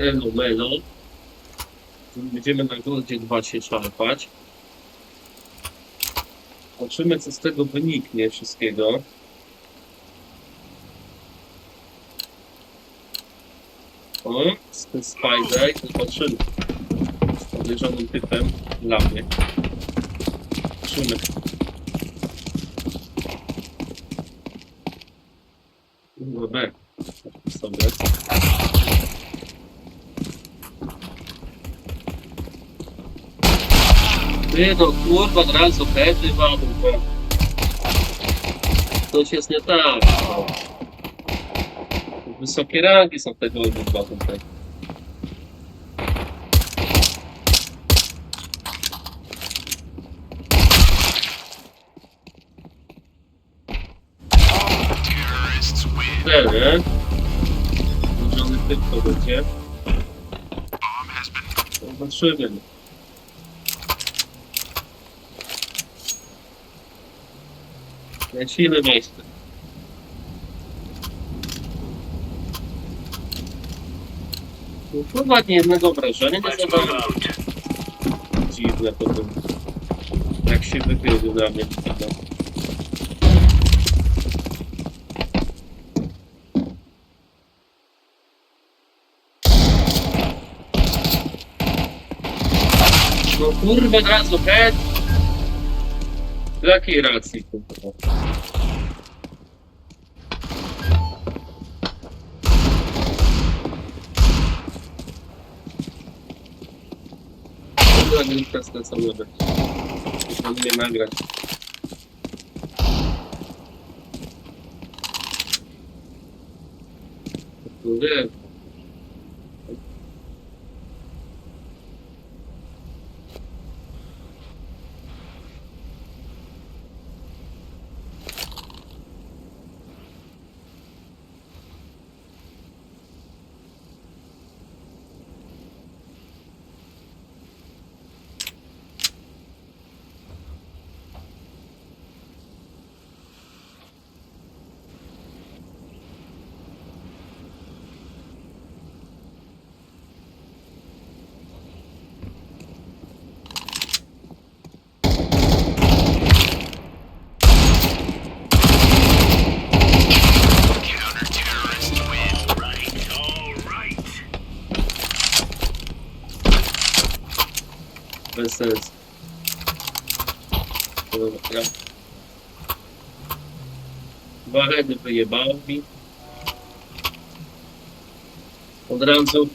Elo. Będziemy na górze 2 się szarpać. Zobaczymy, co z tego wyniknie wszystkiego. O, z tym Spider zobaczymy. Z podejrzanym typem dla mnie. Zobaczymy. Dobra, sobie. Ty no kurwa, od razu pety bo Coś jest nie tak. Wysokie rangi są tego obydwa tutaj. Cztery. Zbliżony typ to będzie. Zobaczymy. Lecimy miejsce. Kurwa, nie jednego wrażenia nie zadałem. Dziwne to było. Jak się wykrył dla mnie. No kurwa, od razu head. Z jakiej racji, kurwa? Nagrywka z samego. Planuję nagrać. No wiem. Bez sensu. Dobra. Dwa redy wyjebało mi. Od razu.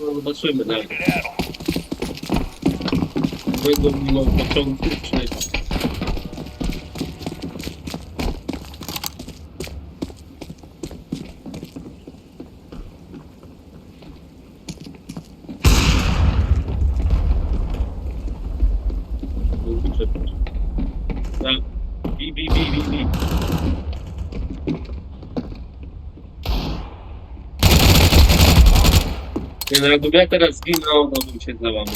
No, zobaczymy dalej. Będą mimo począteczny. Tak. No, jakbym ja teraz zginął, to bym się załamał.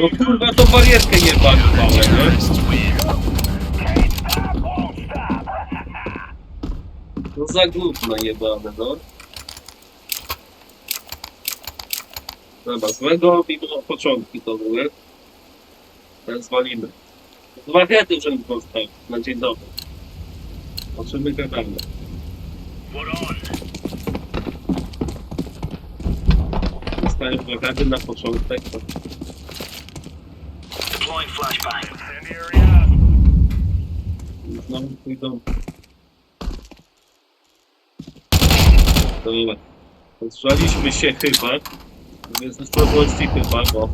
No kurwa, to barierkę nie bagowałem, nie? No za gówno jebane, no. Dobra, złego mimo początki to były. Teraz walimy. Dwa hety, żebym dostał na dzień dobry. O czym my gadamy? Dostałem na początek. To... Deploying flashbang. Znowu pójdą. Dobra. Zżaliśmy się chyba. Więc z słabości chyba, bo...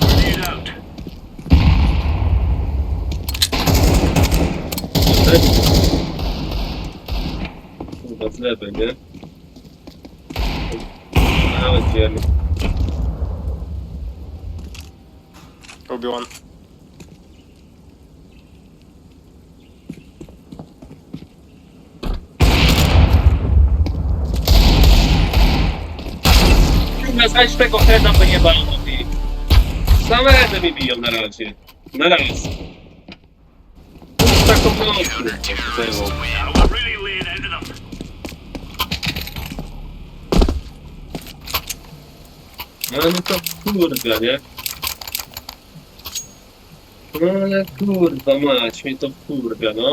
Grenade out. Lewej, nie? Nawet wiemy. Obi-Wan. ogóle znajdź tego heada, bo nie bało mi. Same heady mi biją na razie. Na raz. Już taką nocą. We're really laying No, no to kurwa, nie? No ale kurwa mać, mnie to kurwa, no.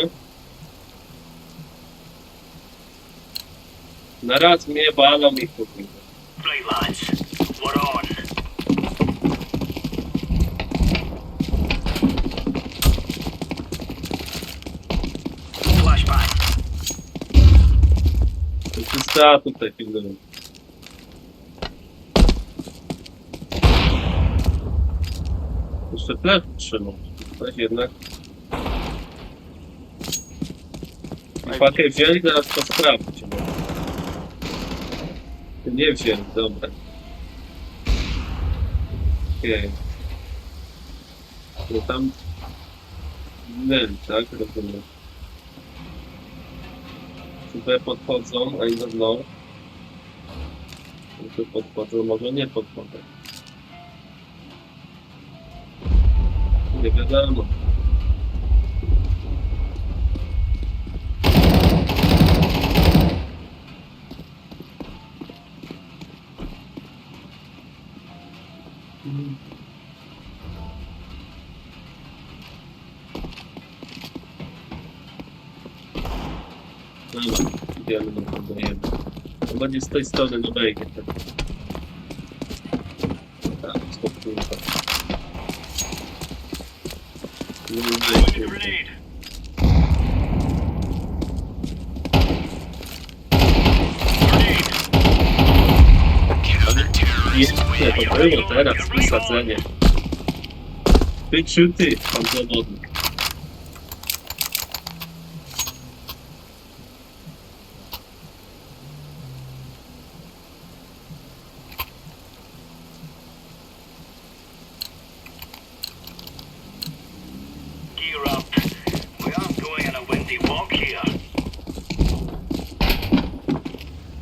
Na raz mnie balą i kurwa. To czysta tutaj filmują. Jeszcze plec trzymał. Weź jednak. I pakę wzięli, teraz to sprawdźcie. No. Nie wzięli, dobra. Okej. No tam... Nie, tak? Rozumiem. Czy B podchodzą, a i do dno? Czy podchodzą, może nie podchodzą. Nie wiadomo. Mm. Dobra, idziemy do tego jemy. To będzie z tej strony do wejdzie. Tak, tak spokojnie. Nie wiem, Throwing a wejdzie. grenade. Grenade. Nie, to było teraz wysadzenie. Ty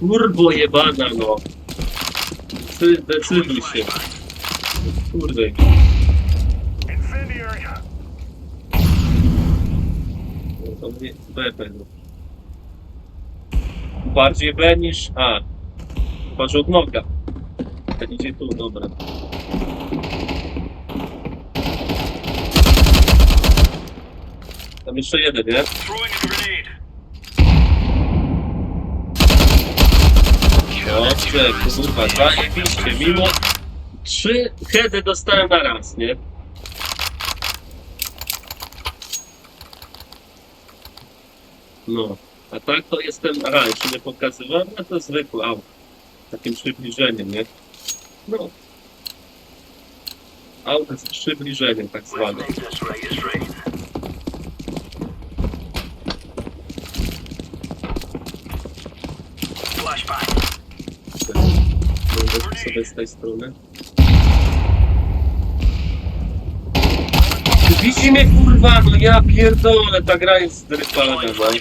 Kurwo jebana no. Ty decyduj się. Kurde. No to mnie B będą. Bardziej B niż A. Chyba, że od noga. Ten idzie tu, dobra. Tam jeszcze jeden, nie? Throwing a grenade. Dobrze, kurwa, zajebiście, mimo trzy heady dostałem na raz, nie? No, a tak to jestem, aha, jeszcze nie pokazywałem, no to zwykły aut. Takim przybliżeniem, nie? No. Auto z przybliżeniem tak zwane. Sobie z tej strony. Widzi mnie kurwa, no ja pierdolę, ta gra jest Deploying no.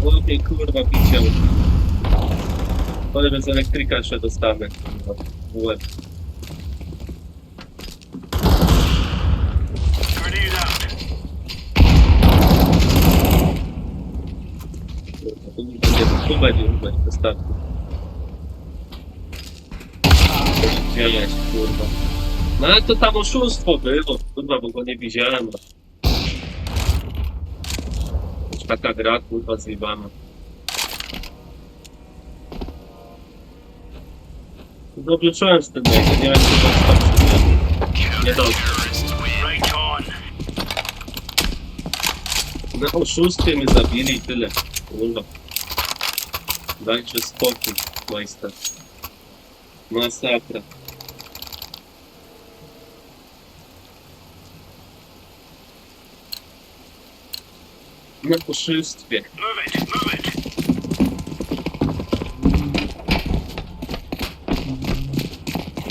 Chłopie, kurwa, biciał. Powiem, z elektryka jeszcze dostanę, w łeb. Kurwa, tu nie tu będzie, tu będzie, wystarczy. Gdzieś, kurwa. No ale to tam oszustwo było, kurwa, bo go nie widziałem. Taka gra, kurwa, zjebana. Dobrze czułem z tym nie wiem, czy to tam nie dobrze. Na oszustwie mnie zabili i tyle. Kurwa. Dajcie spokój, majster. Masakra. na puszystwie. Move it, move it.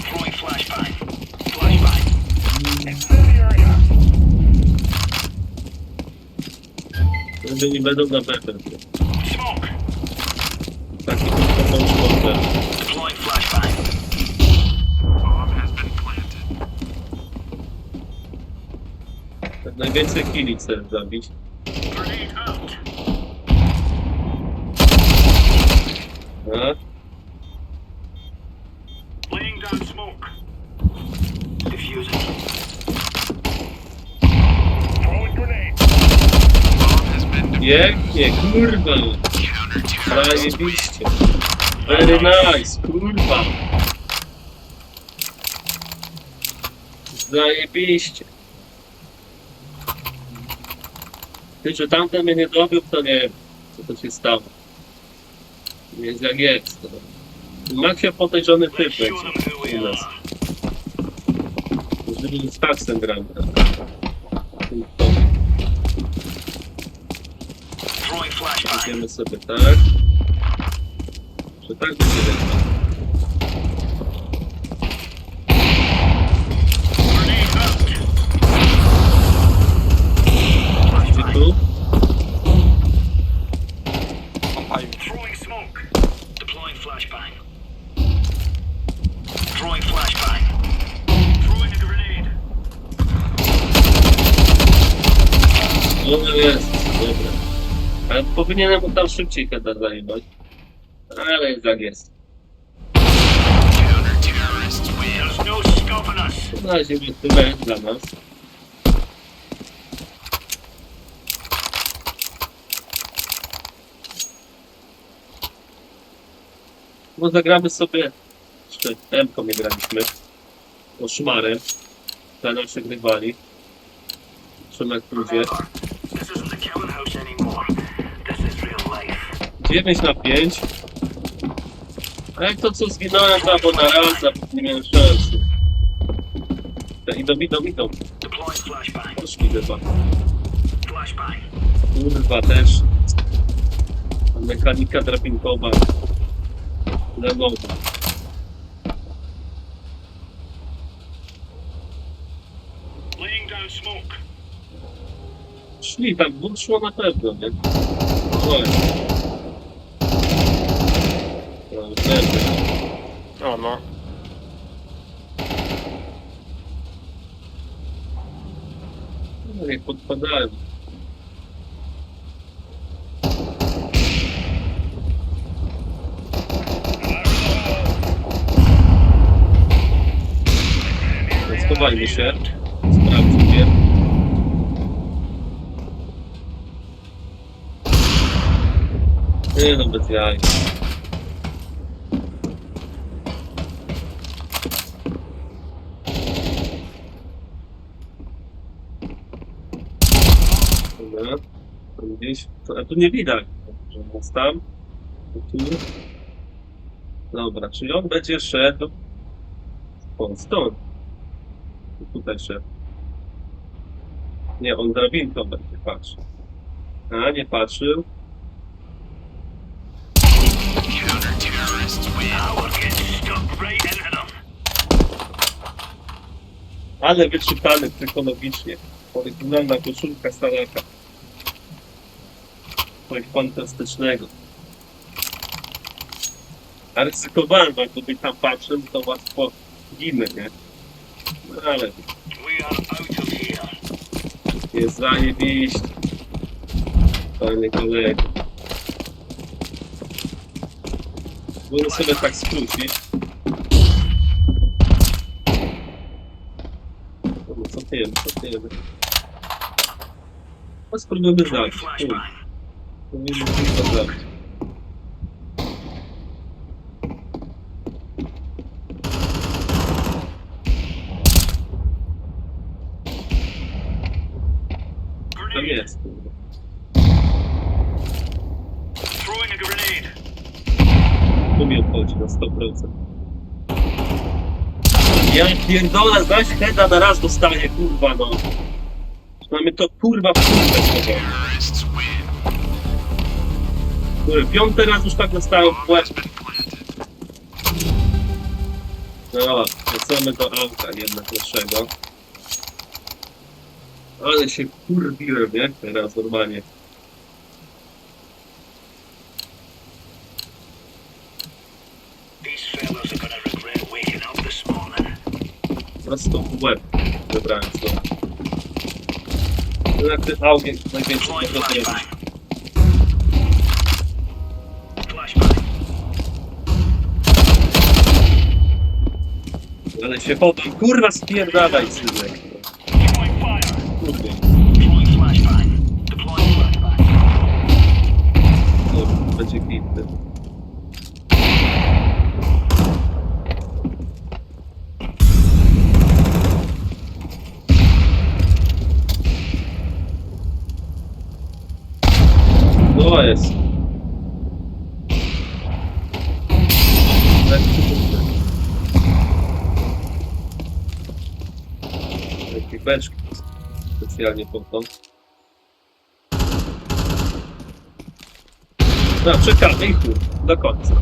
Throwing flashbang. Flashbang. Jeżeli będą na pewno. Smoke. Taki to są szkodę. Deploying flashbang. Najwięcej kili chcę zabić. Pięknie, kurwa! Zajebiście. Very nice, kurwa! Zajebiście. Ty, że tamten mnie nie dobił, to nie wiem, co to się stało. Jest jak jest. Macie podejrzany typ u nas. Jeżeli z taksem gramy. Idziemy sobie tak. Że tak będzie lepiej. Grenade out. Idzie tu. Pompaju. Throwing smoke. Deploying flashbang. Throwing flashbang. Throwing a grenade. No jest, dobra. Powinienem mu tam szybciej kada zajebać. Ale jest jak jest. Na razie będzie tyle dla nas. No zagramy sobie jeszcze M-ką nie graliśmy. O szmarem. Dla naszych rywali. Pójdzie. Remember, this isn't the. 9 na 5. A jak to co zginąłem to albo na raz, albo nie miałem szansy. Idą, idą, idą. Poszli chyba. Kurwa też. Mechanika drabinkowa. Smoke. Szli tam, dwóch szło na pewno, nie? Oj. Leży. O no. No, jak podpadałem. Schowajmy się. Sprawdźmy. Nie no, bez jaj. To, a tu nie widać, że jest tam. Tu. Dobra, czyli on będzie szedł. Stąd. Tutaj szedł. Nie, on drabinką będzie patrzył. A, nie patrzył. Ale wyczytany psychologicznie. Oryginalna koszulka Staraka. Coś fantastycznego. A ryzykowałem, bo gdyby tam patrzył, to łatwo ginę, nie? No ale jest zajebiście. Fajny kolega. Mogę sobie tak skrócić. No co wiemy, co wiemy. No spróbujmy zabić. Tam Grenade. jest. kurwa. Throwing a grenade. Tu mi obchodzi na 100%. Ja pierdolę, zaś heada na raz dostaję, kurwa no. Mamy to kurwa w kurwę Piąty raz już tak dostałem w łeb. No, wracamy do auta jednak naszego. Ale się kurwiłem, nie? Teraz normalnie. Prosto w łeb. Wybrałem to. Jak ten augień największy Deploying może Ale się chowam. Kurwa spierdalaj, fire. Kurde. To będzie kwitny. To jest. Takie beczki specjalnie po to. No, czekamy i do końca.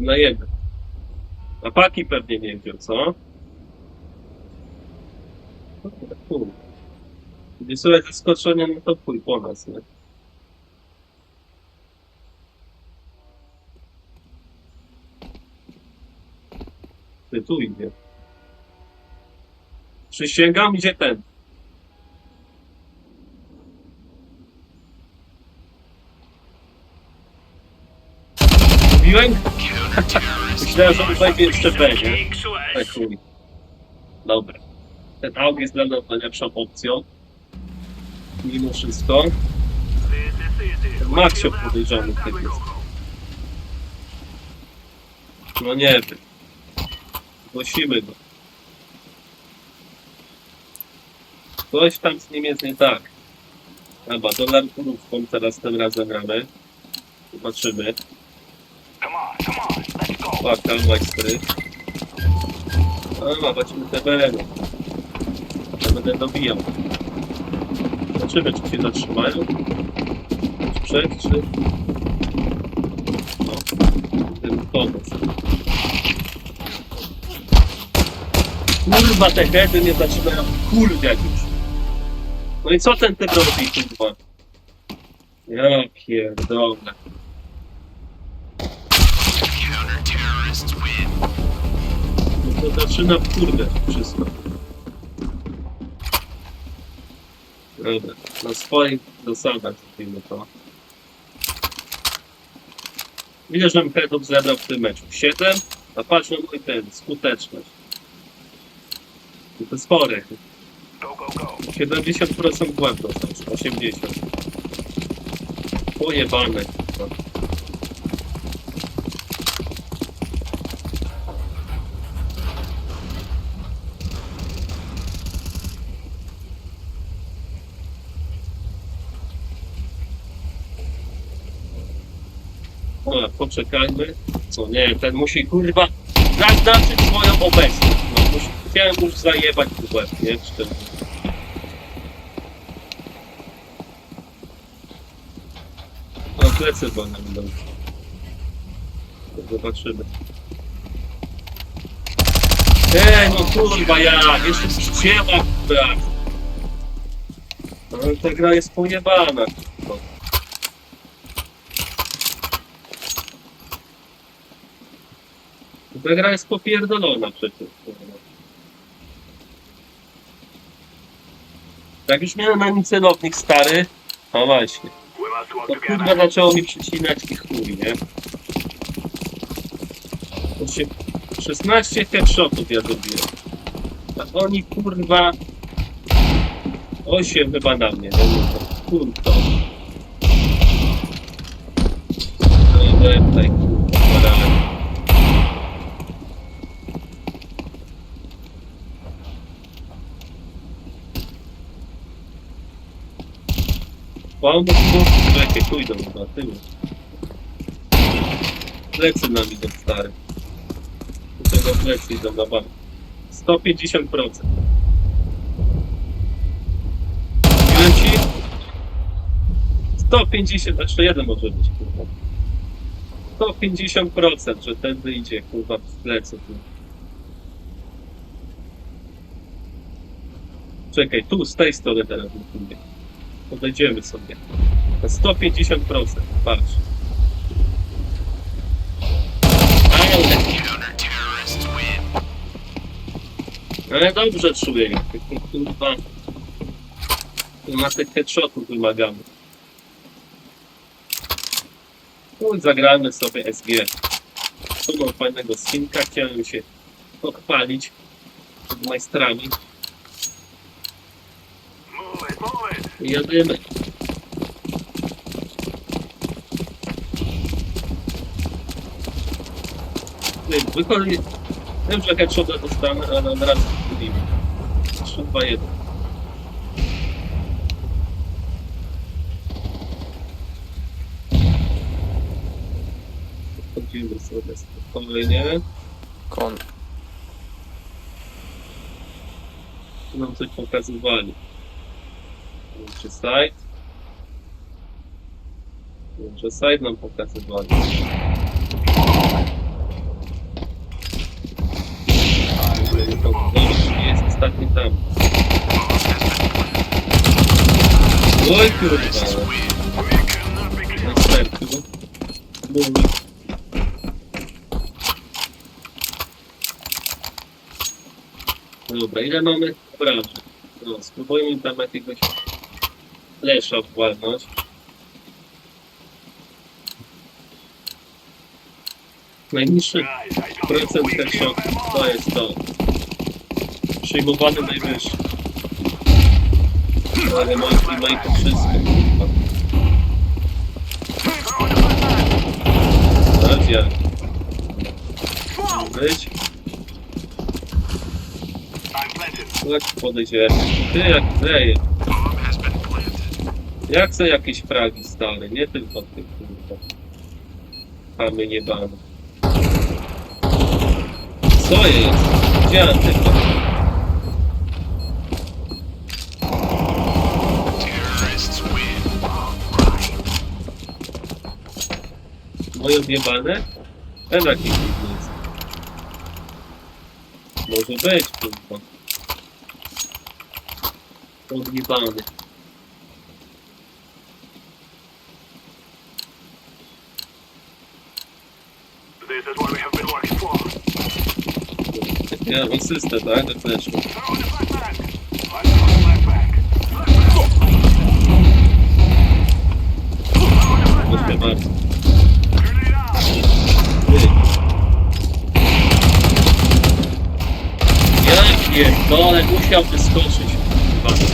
Na jeden. A paki pewnie nie wziął, co? Kur. Gdy słuchaj zaskoczenia, no to pój po nas, nie? Ty tu idzie. Przysięgam, gdzie ten? Mówiłem? Myślałem, że będzie jeszcze B, nie? Take Suez. Tak, chuj. Dobra. Ten aug jest dla nas najlepszą opcją. Mimo wszystko. Maksio podejrzany tak jest. No nie wiem. Głosimy go. Coś tam z nim jest nie tak. Chyba dolar kurówką teraz tym razem gramy. Zobaczymy. Come on, come go. Paka, majstry. A, zobaczymy te bereny. Ja będę dobijał. Zobaczymy, czy się zatrzymają. Czy przed, czy... No, ten pomóc. Kurwa, te heady nie zaczynają kurwiać już. No i co ten typ robi, kurwa? Ja pierdolę. No to zaczyna kurde wszystko. Dobra, na swoich zasadach zrobimy to. Widzę, że headów zebrał w tym meczu. 7, a patrz na mój ten, skuteczność. I to spory. Go, go, go. 70% błędów są, 80. Pojebane. kurwa. Dobra, poczekajmy. Co nie, ten musi kurwa zaznaczyć swoją obecność. No, musi, chciałem już zajebać w łeb, nie? Czy ten... plecy wolne będą. Zobaczymy. Ej, no kurwa ja, jeszcze ściema brak. No ta gra jest pojebana. kurwa. Ta gra jest popierdolona przecież. kurwa. Jak już miałem na celownik stary, no właśnie. To kurwa zaczęło mi przycinać i chuj, nie? To się 16 headshotów ja zrobiłem. A oni kurwa 8 chyba na mnie, nie wiem, kurwa. No i byłem tutaj kurwa parałem. Do tego, jakie pójdą na tyły. Plecy nam idą stary. Do tego plecy idą na bank. 150%. Mówiłem ci? 150, znaczy jeden może być, kurwa. 150%, że ten wyjdzie, kurwa, w plecy. Tu. Czekaj, tu, z tej strony teraz mówię. Podejdziemy sobie. Na 150%, patrz. Ale... Dobrze czuję, kurwa... Na tych headshotów wymagamy. No zagramy sobie SG. Tu fajnego skinka, chciałem się pochwalić przed majstrami. Move jadymy. Wychodzi... Wiem, że headshota dostanę, ale od razu wchodzimy. 3, 2, 1. Wchodzimy sobie spokojnie. Kon. Nam coś pokazywali. Czy site? Że site nam pokazywali. Dobra, czyli jest ostatni tam. Oj kurwa. Następny. Mówi. Dobra, ile mamy branży? No, spróbujmy tam jakiegoś flesza władnąć. Najniższy procent headshot to jest to. Przyjmowany najwyższy. Ale moim teammate wszystko. Racja. Być. Tak podejrzewam. Ty jak leje. Jak chcę jakieś fragi stale, nie tylko ty kurwa. Mamy niebane. Co jest? Gdzie antyka? Moje odjebane? Ten jakiś jest. Może być, kurwa. Odjebany. Mam system, tak? Do fleszu. Proszę bardzo. Ty. Ja pierdolę, musiał wyskoczyć. Smoke.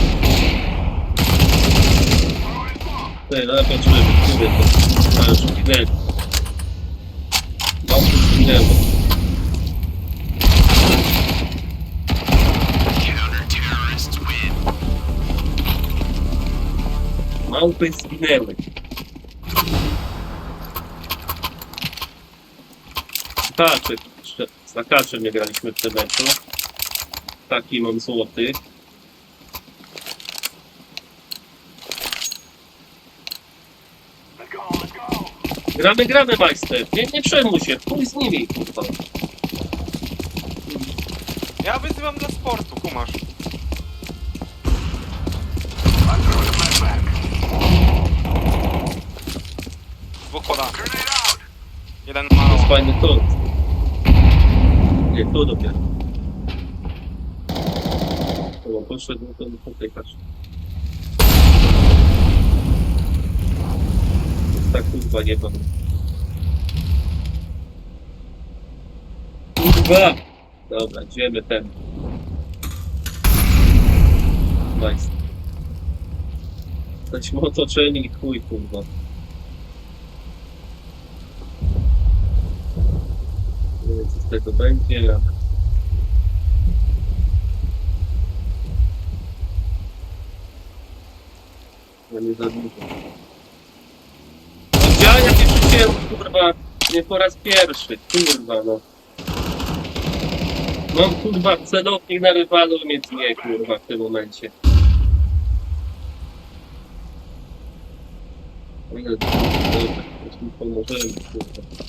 Ty, no patrzymy, który to. A, już zginęli. Małpy zginęło. Małpy zginęły. Kaczy, z nie graliśmy w tym meczu. Taki mam złoty. Gramy, gramy, majster. Nie, nie przejmuj się, pójdź z nimi, kurwa. Ja wyzywam dla sportu, kumasz. I throw the flashbang. Dwóch poda. Jeden To jest fajny kąt. Nie, tu dopiero. O, poszedł ten tutaj, patrz. Jest tak kurwa nie mam. Kurwa! Dobra, idziemy ten. Nice. Jesteśmy otoczeni chuj kurwa. Nie wiem co tego będzie. Ja nie za dużo. Ja jakie rzuciłem, kurwa, nie po raz pierwszy, kurwa no. Mam kurwa celownik na rywalu, więc nie kurwa w tym momencie. Ale dobra, już mi pomożemy, kurwa.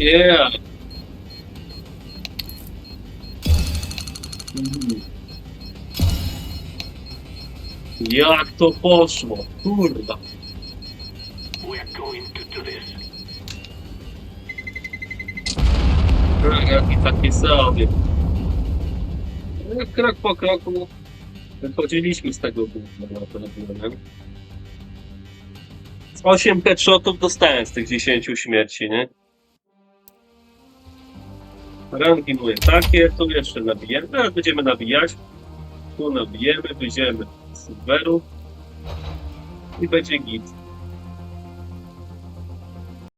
Yeah! Mm. Jak to poszło? Kurwa! This. Jaki taki sobie. Krok po kroku wychodziliśmy z tego gówna na problemem. Z 8 headshotów dostałem z tych 10 śmierci, nie? Ranki moje takie, tu jeszcze nabijemy. Teraz będziemy nabijać. Tu nabijemy, wyjdziemy z serweru i będzie git.